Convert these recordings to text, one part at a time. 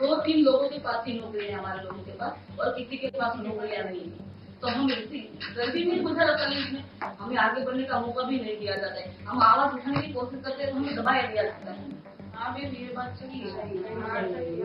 दो तीन लोगों के पास ही नौकरी है हमारे लोगों के पास और किसी के पास नौकरियां नहीं है तो हम इसी डर भी नहीं गुजरा कॉलेज में हमें आगे बढ़ने का मौका भी नहीं दिया जाता है हम आवाज उठाने की कोशिश करते हैं तो हमें दबाया दिया जाता है हाँ मैम ये बात सही है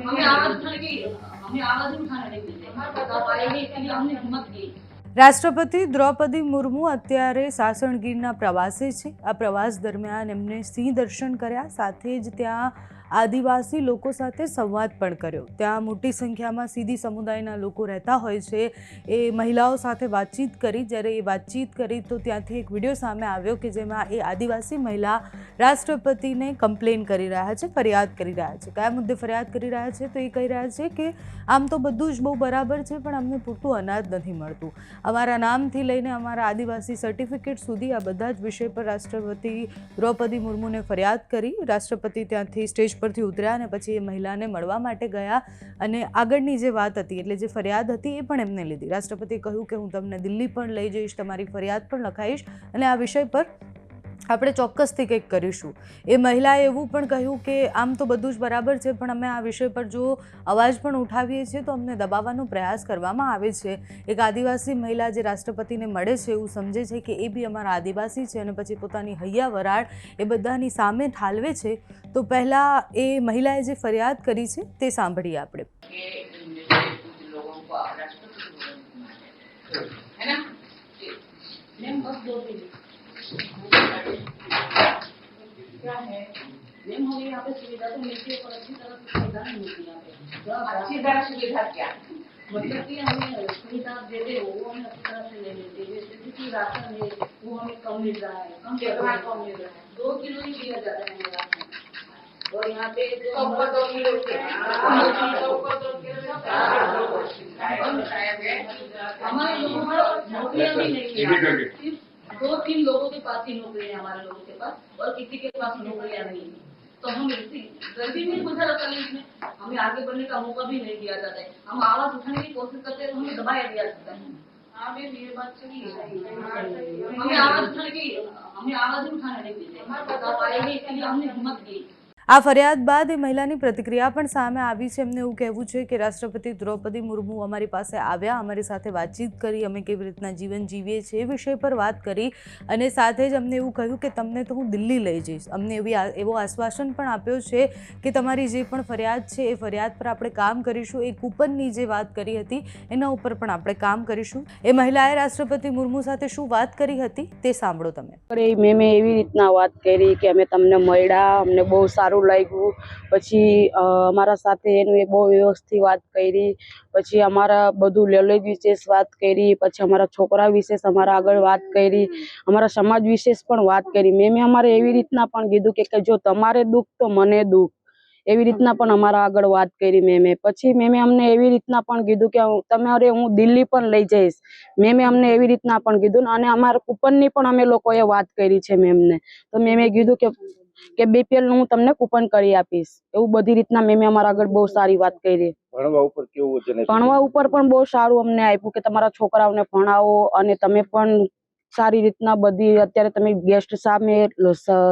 हमें आवाज उठाने की हमें आवाज ही उठाने नहीं देते बता पाएंगे इसलिए हमने हिम्मत की રાષ્ટ્રપતિ દ્રૌપદી મુર્મુ અત્યારે સાસણગીરના પ્રવાસે છે આ પ્રવાસ દરમિયાન એમને સિંહ દર્શન કર્યા સાથે જ ત્યાં આદિવાસી લોકો સાથે સંવાદ પણ કર્યો. ત્યાં મોટી સંખ્યામાં સીધી સમુદાયના લોકો રહેતા હોય છે. એ મહિલાઓ સાથે વાતચીત કરી. જ્યારે એ વાતચીત કરી તો ત્યાંથી એક વીડિયો સામે આવ્યો કે જેમાં એ આદિવાસી મહિલા રાષ્ટ્રપતિને કમ્પ્લેન કરી રહ્યા છે, ફરિયાદ કરી રહ્યા છે. કયા મુદ્દે ફરિયાદ કરી રહ્યા છે તો એ કહી રહ્યા છે કે આમ તો બધું જ બહુ બરાબર છે, પણ અમને પૂરતું અનાજ નથી મળતું. અમારા નામથી લઈને અમારા આદિવાસી સર્ટિફિકેટ સુધી આ બધા જ વિષય પર રાષ્ટ્રપતિ દ્રૌપદી મુર્મુને ફરિયાદ કરી. રાષ્ટ્રપતિ ત્યાંથી સ્ટેજ પરથી ઉતર્યા અને પછી એ મહિલાને મળવા માટે ગયા અને આગળની જે વાત હતી, એટલે જે ફરિયાદ હતી એ પણ એમને લીધી. રાષ્ટ્રપતિએ કહ્યું કે હું તમને દિલ્હી પણ લઈ જઈશ, તમારી ફરિયાદ પણ લખાઈશ અને આ વિષય પર આપણે ચોક્કસથી કંઈક કરીશું. એ મહિલાએ એવું પણ કહ્યું કે, આમ તો બધું જ બરાબર છે, પણ અમે આ વિષય પર જો અવાજ પણ ઉઠાવીએ છીએ, તો અમને દબાવવાનો પ્રયાસ કરવામાં આવે છે. એક આદિવાસી મહિલા જે રાષ્ટ્રપતિને મળે છે, એવું સમજે છે કે એ બી અમારા આદિવાસી છે અને પછી પોતાની હૈયા વરાળ એ બધાની સામે ઠાલવે છે. તો પહેલાં એ મહિલાએ જે ફરિયાદ કરી છે, તે સાંભળીએ આપણે. है ना क्या है हमें यहाँ पे सुविधा तो मिलती है पर अच्छी तरह से सुविधा नहीं मिलती यहाँ पे तो अच्छी तरह सुविधा क्या मतलब कि हमें सुविधा दे रहे हो वो हमें अच्छी तरह से नहीं मिलती जैसे कि राशन है वो हमें कम मिल रहा है कम कितना कम मिल रहा है दो किलो ही दिया जाता है राशन और यहाँ पे दो किलो हमारे लोगों को नौकरियाँ भी नहीं दो तीन लोगों के पास नौकरी है हमारे लोगों के पास और किसी के पास नौकरियाँ नहीं है। तो हम इसी गरीबी में गुजरा कॉलेज में हमें आगे बढ़ने का मौका भी नहीं दिया जाता है। हम आवाज़ उठाने की कोशिश करते हैं तो हमें दबाया दिया जाता है। हाँ है हमें आवाज़ उठाने की हमें आवाज़ उठाने नहीं देते आवाज़ आएगी इसलिए हमने हिम्मत की। આ ફરિયાદ બાદ એ મહિલાની પ્રતિક્રિયા પણ સામે આવી છે. એમને એવું કહેવું છે કે રાષ્ટ્રપતિ દ્રૌપદી મુર્મુ અમારી પાસે આવ્યા, અમારી સાથે વાતચીત કરી, અમે કેવી રીતના જીવન જીવીએ છીએ એ વિષય પર વાત કરી અને સાથે જ અમને એવું કહ્યું કે તમને તો હું દિલ્હી લઈ જઈશ. અમને એવી એવો આશ્વાસન પણ આપ્યો છે કે તમારી જે પણ ફરિયાદ છે, એ ફરિયાદ પર આપણે કામ કરીશું. એ કૂપનની જે વાત કરી હતી, એના ઉપર પણ આપણે કામ કરીશું. એ મહિલાએ રાષ્ટ્રપતિ મુર્મુ સાથે શું વાત કરી હતી તે સાંભળો તમે. મેં મેં એવી રીતના વાત કરી કે અમે તમને મળ્યા, અમને બહુ સારું લાગ્યું. પછી અમારા સાથે એનું એ બહુ વ્યવસ્થિત વાત કરી. પછી અમારા બધું લેલેજ વિશેષ વાત કરી. પછી અમારા છોકરા વિશેષ અમારા આગળ વાત કરી. અમારા સમાજ વિશેષ પણ વાત કરી. મેં મેં અમારે એવી રીતના પણ કીધું કે જો તમારે દુઃખ, તો મને દુઃખ. એવી રીતના પણ અમારા આગળ વાત કરી મેં પછી મેં મેં અમને એવી રીતના પણ કીધું કે તમારે હું દિલ્હી પણ લઈ જઈશ. મેં મેં અમને એવી રીતના પણ કીધું અને અમારા કૂપનની પણ અમે લોકોએ વાત કરી છે મેમને તો મેં મેં કીધું કે કે બીપીએલનું હું તમને કૂપન કરી આપીશ. એવું બધી રીતના મેં અમારા આગળ બહુ સારી વાત કરી. ભણવા ઉપર કેવું ભણવા ઉપર પણ બહુ સારું અમને આપ્યું કે તમારા છોકરાઓને ભણાવો અને તમે પણ સારી રીતના બધી અત્યારે તમે ગેસ્ટ સામે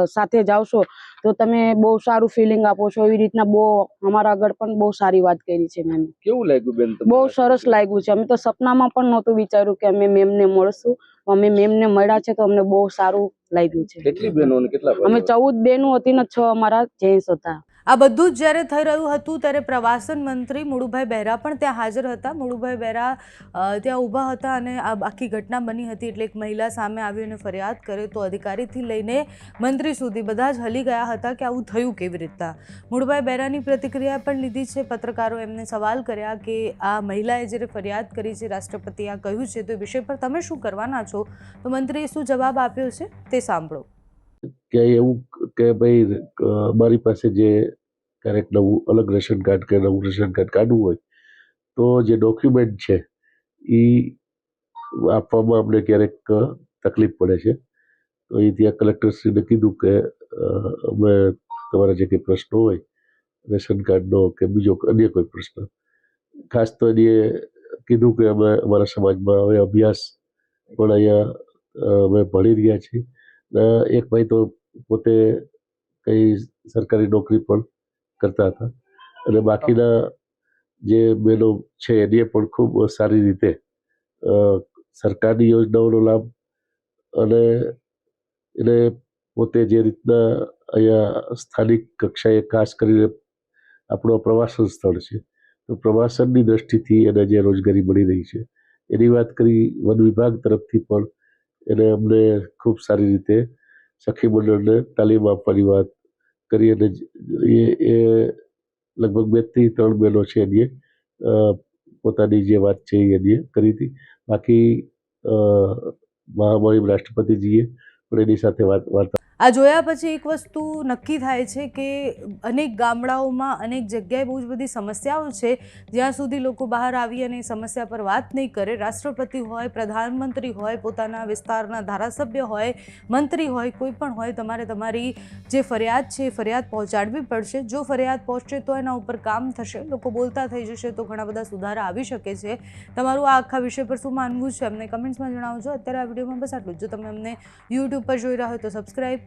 સાથે જાવશો તો તમે બહુ સારું ફિલિંગ આપો છો. એવી રીતના બહુ અમારા આગળ પણ બહુ સારી વાત કરી છે મેમ કેવું લાગ્યું બેન બહુ સરસ લાગ્યું છે. અમે તો સપનામાં પણ નહોતું વિચાર્યું કે અમે મેમને મળશું. અમે મેમને મળ્યા છે તો અમને બહુ સારું લાગ્યું છે. કેટલી બહેનો કેટલા અમે ચૌદ બેનું હતી ને છ અમારા જેન્ટ્સ હતા. આ બધું જ જ્યારે થઈ રહ્યું હતું ત્યારે પ્રવાસન મંત્રી મુળુભાઈ બહેરા પણ ત્યાં હાજર હતા. મુળુભાઈ બહેરા ત્યાં ઊભા હતા અને આ આખી ઘટના બની હતી એટલે એક મહિલા સામે આવી અને ફરિયાદ કરે તો અધિકારીથી લઈને મંત્રી સુધી બધા જ હલી ગયા હતા કે આવું થયું કેવી રીતના. મુળુભાઈ બહેરાની પ્રતિક્રિયા પણ લીધી છે. પત્રકારો એમને સવાલ કર્યા કે આ મહિલાએ જ્યારે ફરિયાદ કરી છે, રાષ્ટ્રપતિએ આ કહ્યું છે, તો એ વિષય પર તમે શું કરવાના છો? તો મંત્રીએ શું જવાબ આપ્યો છે તે સાંભળો. કે એવું કે ભાઈ મારી પાસે જે ક્યારેક નવું, અલગ રેશન કાર્ડ કે નવું રેશન કાર્ડ કાઢવું હોય, તો જે ડોક્યુમેન્ટ છે એ આપવામાં અમને ક્યારેક તકલીફ પડે છે. તો એ ત્યાં કલેક્ટરશ્રીને કીધું કે અમે તમારા જે કંઈ પ્રશ્નો હોય, રેશન કાર્ડનો કે બીજો અન્ય કોઈ પ્રશ્ન, ખાસ તો એને કીધું કે અમે અમારા સમાજમાં હવે અભ્યાસ પણ અહીંયા અમે ભણી રહ્યા છીએ. એક ભાઈ તો પોતે કઈ સરકારી નોકરી પણ કરતા હતા. અને બાકીના જે બહેનો છે, એને પણ ખૂબ સારી રીતે સરકારની યોજનાઓનો લાભ અને એને પોતે જે રીતના અહીંયા સ્થાનિક કક્ષાએ ખાસ કરીને આપણો પ્રવાસન સ્થળ છે, તો પ્રવાસનની દ્રષ્ટિથી એને જે રોજગારી મળી રહી છે, એની વાત કરી વન વિભાગ તરફથી પણ એને અમને ખૂબ સારી રીતે સખી મંડળને તાલીમ આપવાની વાત કરી અને એ એ લગભગ બેથી ત્રણ બહેનો છે એની પોતાની જે વાત છે એની કરી હતી. બાકી મહામહિમ રાષ્ટ્રપતિજીએ પણ એની સાથે વાત વાર્તા આ જોયા પછી એક વસ્તુ નક્કી થાય છે કે અનેક ગામડાઓમાં અનેક જગ્યાએ બહુ જ બધી સમસ્યાઓ છે. જ્યાં સુધી લોકો બહાર આવી અને સમસ્યા પર વાત નહીં કરે, રાષ્ટ્રપતિ હોય, પ્રધાનમંત્રી હોય, પોતાના વિસ્તારના ધારાસભ્ય હોય, મંત્રી હોય, કોઈ પણ હોય, તમારે તમારી જે ફરિયાદ છે એ ફરિયાદ પહોંચાડવી પડશે. જો ફરિયાદ પહોંચશે તો એના ઉપર કામ થશે. લોકો બોલતા થઈ જશે તો ઘણા બધા સુધારા આવી શકે છે. તમારું આ આખા વિષય પર શું માનવું છે? અમને કમેન્ટ્સમાં જણાવજો. અત્યારે આ વિડીયોમાં બસ આટલું જ. તમે અમને યુટ્યુબ પર જોઈ રહ્યા હોય તો સબસ્ક્રાઇબ